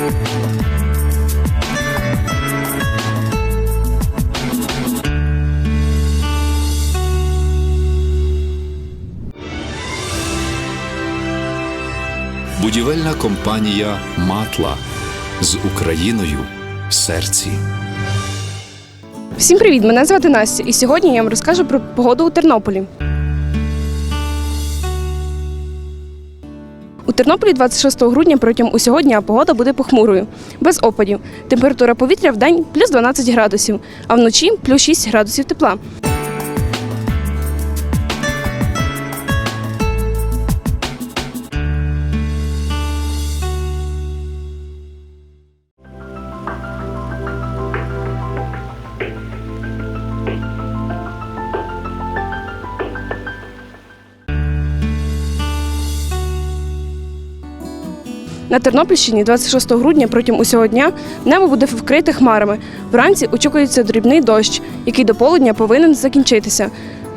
Будівельна компанія Матла з Україною в серці. Всім привіт! Мене звати Настя, і сьогодні я вам розкажу про погоду у Тернополі. У Тернополі 26 грудня протягом усього дня погода буде похмурою, без опадів. Температура повітря в день плюс 12 градусів, а вночі плюс 6 градусів тепла. На Тернопільщині 26 грудня протягом усього дня небо буде вкрите хмарами. Вранці очікується дрібний дощ, який до полудня повинен закінчитися.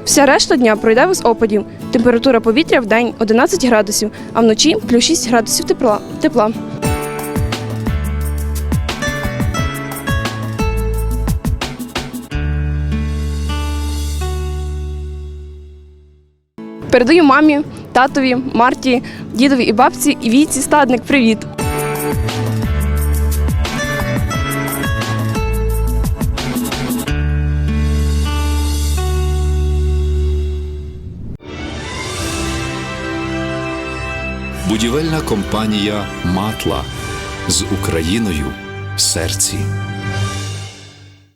Вся решта дня пройде без опадів. Температура повітря в день 11 градусів, а вночі плюс 6 градусів тепла. Передаю мамі, татові, Марті, дідові і бабці і війці стадник. Привіт! Будівельна компанія Матла з Україною в серці.